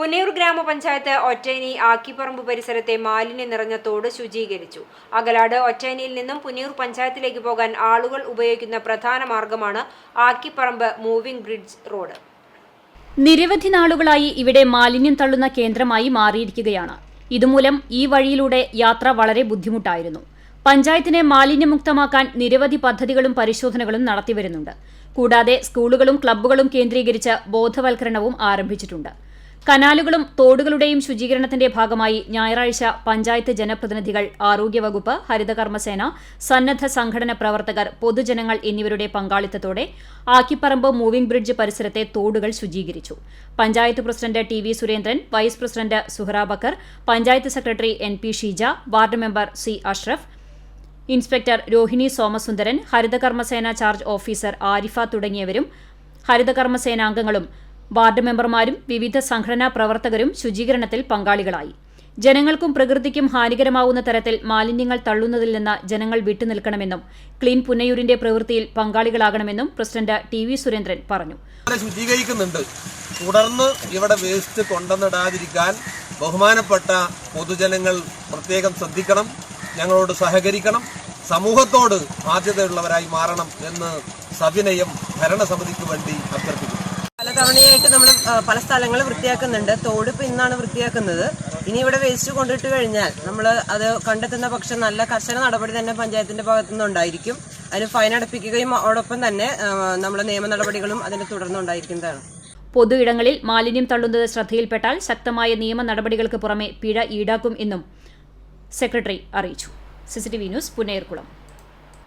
പുന്നയൂർ ഗ്രാമപഞ്ചായത്ത് ഒറ്റേനി ആക്കിപ്പറമ്പ് പരിസരത്തെ മാലിന്യം നിറഞ്ഞ തോട് ശുചീകരിച്ചു. അകലാട് ഒറ്റേനിയിൽ നിന്നും പുന്നയൂർ പഞ്ചായത്തിലേക്ക് പോകാൻ ആളുകൾ ഉപയോഗിക്കുന്ന പ്രധാന മാർഗമാണ് ആക്കിപ്പറമ്പ് മൂവിംഗ് ബ്രിഡ്ജ് റോഡ്. നിരവധി നാളുകളായി ഇവിടെ മാലിന്യം തള്ളുന്ന കേന്ദ്രമായി മാറിയിരിക്കുകയാണ്. ഇതുമൂലം ഈ വഴിയിലൂടെ യാത്ര വളരെ ബുദ്ധിമുട്ടായിരുന്നു. പഞ്ചായത്തിനെ മാലിന്യമുക്തമാക്കാൻ നിരവധി പദ്ധതികളും പരിശോധനകളും നടത്തിവരുന്നുണ്ട്. കൂടാതെ സ്കൂളുകളും ക്ലബ്ബുകളും കേന്ദ്രീകരിച്ച് ബോധവൽക്കരണവും ആരംഭിച്ചിട്ടുണ്ട്. കനാലുകളും തോടുകളുടെയും ശുചീകരണത്തിന്റെ ഭാഗമായി ഞായറാഴ്ച പഞ്ചായത്ത് ജനപ്രതിനിധികൾ ആരോഗ്യവകുപ്പ് ഹരിതകർമ്മസേന സന്നദ്ധ സംഘടന പ്രവർത്തകർ പൊതുജനങ്ങൾ എന്നിവരുടെ പങ്കാളിത്തത്തോടെ ആക്കിപ്പറമ്പ് മൂവിംഗ് ബ്രിഡ്ജ് പരിസരത്തെ തോടുകൾ ശുചീകരിച്ചു. Panchayat president T V Surendran vice president Suhara Bakkar panchayat secretary N P Sheeja ward member C Ashraf inspector Rohini Somasundaran Harithakarmasena charge officer Arifa തുടങ്ങിയവരും ഹരിതകർമ്മസേനാംഗങ്ങളും വാർഡ് മെമ്പർമാരും വിവിധ സംഘടനാ പ്രവർത്തകരും ശുചീകരണത്തിൽ പങ്കാളികളായി. ജനങ്ങൾക്കും പ്രകൃതിക്കും ഹാനികരമാവുന്ന തരത്തിൽ മാലിന്യങ്ങൾ തള്ളുന്നതിൽ നിന്ന് ജനങ്ങൾ വിട്ടുനിൽക്കണമെന്നും ക്ലീൻ പുന്നയൂരിന്റെ പ്രവൃത്തിയിൽ പങ്കാളികളാകണമെന്നും പ്രസിഡന്റ് ടി വി സുരേന്ദ്രൻ പറഞ്ഞു. ശുചീകരിക്കുന്നുണ്ട്. തുടർന്ന് ഇവിടെ വേസ്റ്റ് കൊണ്ടുവന്നിടാതിരിക്കാൻ ബഹുമാനപ്പെട്ട പൊതുജനങ്ങൾ പ്രത്യേകം ശ്രദ്ധിക്കണം ഞങ്ങളോട് സഹകരിക്കണം സമൂഹത്തോട് ബാധ്യതയുള്ളവരായി മാറണം എന്ന് സവിനയം ഭരണസമിതിക്ക് വേണ്ടി അഭ്യർത്ഥിക്കുന്നു. പലതവണയായിട്ട് നമ്മൾ പല സ്ഥലങ്ങൾ വൃത്തിയാക്കുന്നുണ്ട്. തോട് പിന്നാണ് ഇന്നാണ് വൃത്തിയാക്കുന്നത്. ഇനി ഇവിടെ വേസ്റ്റ് കൊണ്ടിട്ട് കഴിഞ്ഞാൽ നമ്മൾ അത് കണ്ടെത്തുന്ന പക്ഷം നല്ല കർശന നടപടി തന്നെ പഞ്ചായത്തിന്റെ ഭാഗത്തുനിന്ന് ഉണ്ടായിരിക്കും. അതിന് ഫൈൻ അടപ്പിക്കുകയും അതോടൊപ്പം തന്നെ നമ്മൾ നിയമ നടപടികളും അതിന് തുടർന്നുണ്ടായിരിക്കുന്നതാണ് പൊതു ഇടങ്ങളിൽ മാലിന്യം തള്ളുന്നത് ശ്രദ്ധയിൽപ്പെട്ടാൽ ശക്തമായ നിയമ നടപടികൾക്ക് പുറമെ പിഴ ഈടാക്കും എന്നും സെക്രട്ടറി അറിയിച്ചു. CCTV news Punnayurkulam.